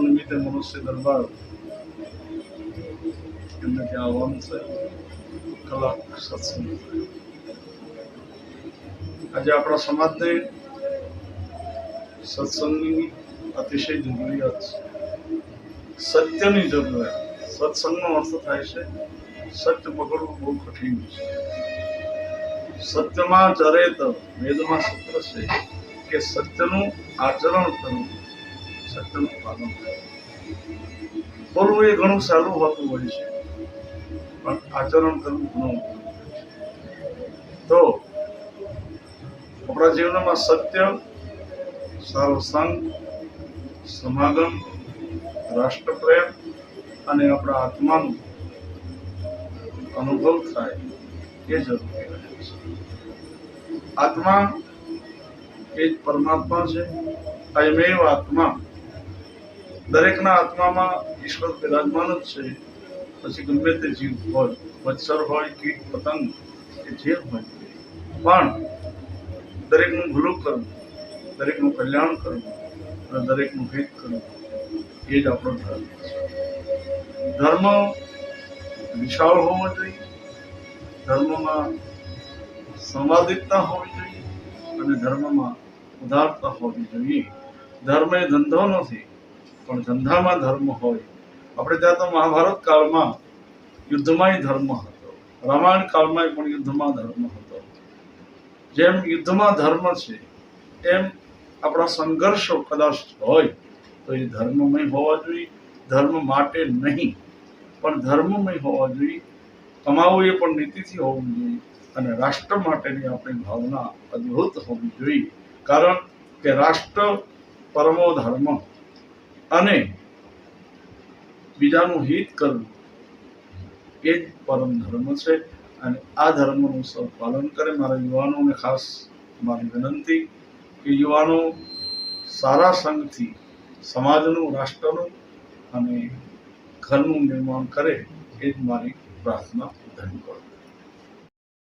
નિમિત્તે મનુષ્ય દરબાર એમને ત્યાં આવવાનું થયું કલાક સત્સંગ. આજે આપણા સમાજને સત્સંગની અતિશય જરૂરિયાત છે. સત્યની જરૂરિયાત. સત્સંગનો અર્થ થાય છે સત્ય પકડવું બહુ કઠિન છે સત્યમાં ચરેત વેદમાં સૂત્ર છે કે સત્યનું આચરણ કરવું, સત્યનું પાલન કરવું એ ઘણું સારું હોતું હોય છે, પણ આચરણ કરવું ઘણું. તો આપણા જીવનમાં સત્ય, સારો સંગ, સમાગમ, રાષ્ટ્રપ્રેમ અને આપણા આત્માનું અનુભવ થાય એ જરૂરી રહે છે આત્મા એ જ પરમાત્મા છે. અયમેવ આત્મા. દરેકના આત્મામાં ઈશ્વર બિરાજમાન જ છે. પછી ગમે તે જીવ હોય, મચ્છર હોય, કીટ, પતંગ, કે જે હોય. પણ દરેકનું ભૂલું કરવું, દરેકનું કલ્યાણ કરવું અને દરેકનું હિત કરવું એ જ આપણો ધર્મ છે. ધર્મ વિશાળ હોવો જોઈએ, ધર્મમાં સંવાદિકતા હોવી જોઈએ અને ધર્મમાં ઉદારતા હોવી જોઈએ. ધર્મ એ ધંધો નથી પણ ધંધામાં ધર્મ હોય. આપણે ત્યાં તો મહાભારત કાળમાં યુદ્ધમાંય ધર્મ હતો. રામાયણ કાળમાં પણ યુદ્ધમાં ધર્મ હતો. જેમ યુદ્ધમાં ધર્મ છે, એમ આપણા સંઘર્ષો કદાચ હોય, તો એ ધર્મમય હોવા જોઈએ. ધર્મ માટે નહીં. પણ ધર્મમય હોવા જોઈએ કમાવો એ પણ નીતિથી હોવું જોઈએ અને રાષ્ટ્ર માટેની આપણી ભાવના અદ્ભુત હોવી જોઈએ. કારણ કે રાષ્ટ્ર પરમો ધર્મ અને બીજાનું હિત કરવું એ જ પરમ ધર્મ છે અને આ ધર્મનું સૌ પાલન કરે. મારા યુવાનોને ખાસ મારી વિનંતી કે યુવાનો સારા સંઘથી સમાજનું, રાષ્ટ્રનું અને ઘરનું નિર્માણ કરે એ જ મારી પ્રાર્થના ધન્યવાદ.